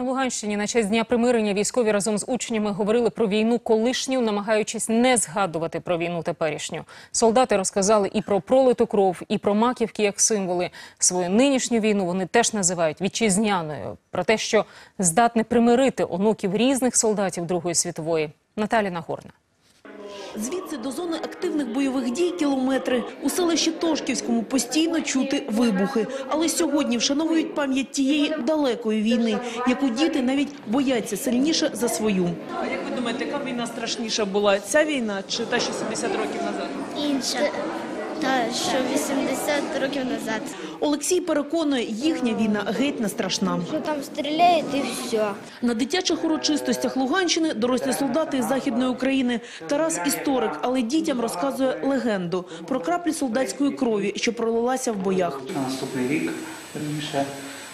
На Луганщині на честь дня примирення військові разом з учнями говорили про війну колишню, намагаючись не згадувати про війну теперішню. Солдати розказали і про пролиту кров, і про маківки як символи. Свою нинішню війну вони теж називають вітчизняною. Про те, що здатне примирити онуків різних солдатів Другої світової. Наталя Нагорна. Звідси до зони активних бойових дій кілометри. У селищі Тошківському постійно чути вибухи. Але сьогодні вшановують пам'ять тієї далекої війни, яку діти навіть бояться сильніше за свою. А як ви думаєте, яка війна страшніша була? Ця війна чи та, що 70 років назад? інша. Та що 80 років назад. Олексій переконує, їхня війна геть не страшна. Що там стріляють і все. На дитячих урочистостях Луганщини дорослі солдати із Західної України. Тарас – історик, але дітям розказує легенду про краплі солдатської крові, що пролилася в боях. Наступний рік раніше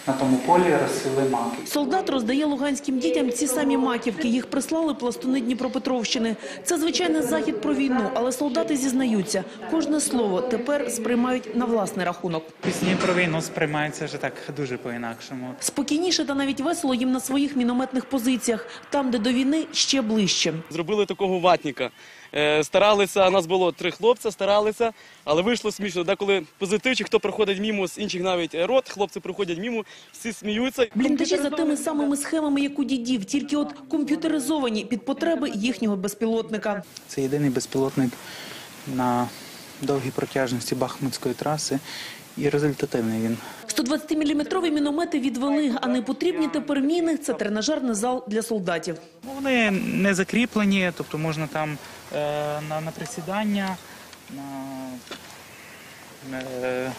на тому полі розсіли маки. Солдат роздає луганським дітям ці самі маківки. Їх прислали пластуни Дніпропетровщини. Це звичайний захід про війну, але солдати зізнаються, кожне слово тепер сприймають на власний рахунок. Пісні про війну сприймаються вже так дуже по-інакшому. Спокійніше та навіть весело їм на своїх мінометних позиціях, там, де до війни ще ближче. Зробили такого ватніка. Е, Старалися, нас було три хлопця, старалися, але вийшло смішно. Деколи позитивчі, хто проходить мімо з інших навіть рот, хлопці проходять мімо, всі сміються. Бліндажі за тими самими схемами, як у дідів, тільки от комп'ютеризовані під потреби їхнього безпілотника. Це єдиний безпілотник на довгій протяжності Бахмутської траси і результативний він. 120-мм міномети відвели, а непотрібні тепер міни – це тренажерний зал для солдатів. Ну, Вони не закріплені, тобто можна там е, на, на присідання, на е,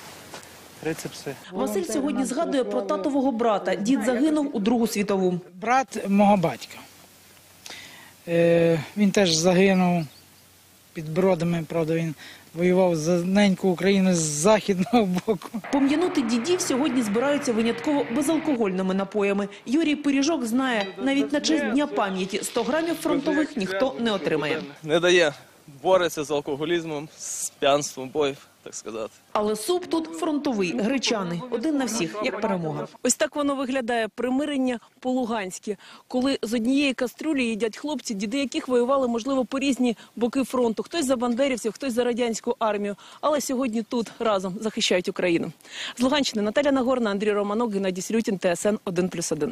трицепси. Василь сьогодні згадує про татового брата. Дід загинув у Другу світову. брат мого батька. Е, він теж загинув під Бродами, правда, він воював за неньку Україну з західного боку. Пом'янути дідів сьогодні збираються винятково безалкогольними напоями. Юрій Пиріжок знає, навіть на честь Дня пам'яті 100 грамів фронтових ніхто не отримає. Не дає. Бореться з алкоголізмом, з п'янством, боїв, так сказати. Але суп тут фронтовий, гречаний, один на всіх, як перемога. Ось так воно виглядає примирення по-луганськи, коли з однієї кастрюлі їдять хлопці, діди яких воювали, можливо, по різні боки фронту. Хтось за бандерівців, хтось за радянську армію. Але сьогодні тут разом захищають Україну. З Луганщини Наталя Нагорна, Андрій Романок, Геннадій Слютін, ТСН 1+,1.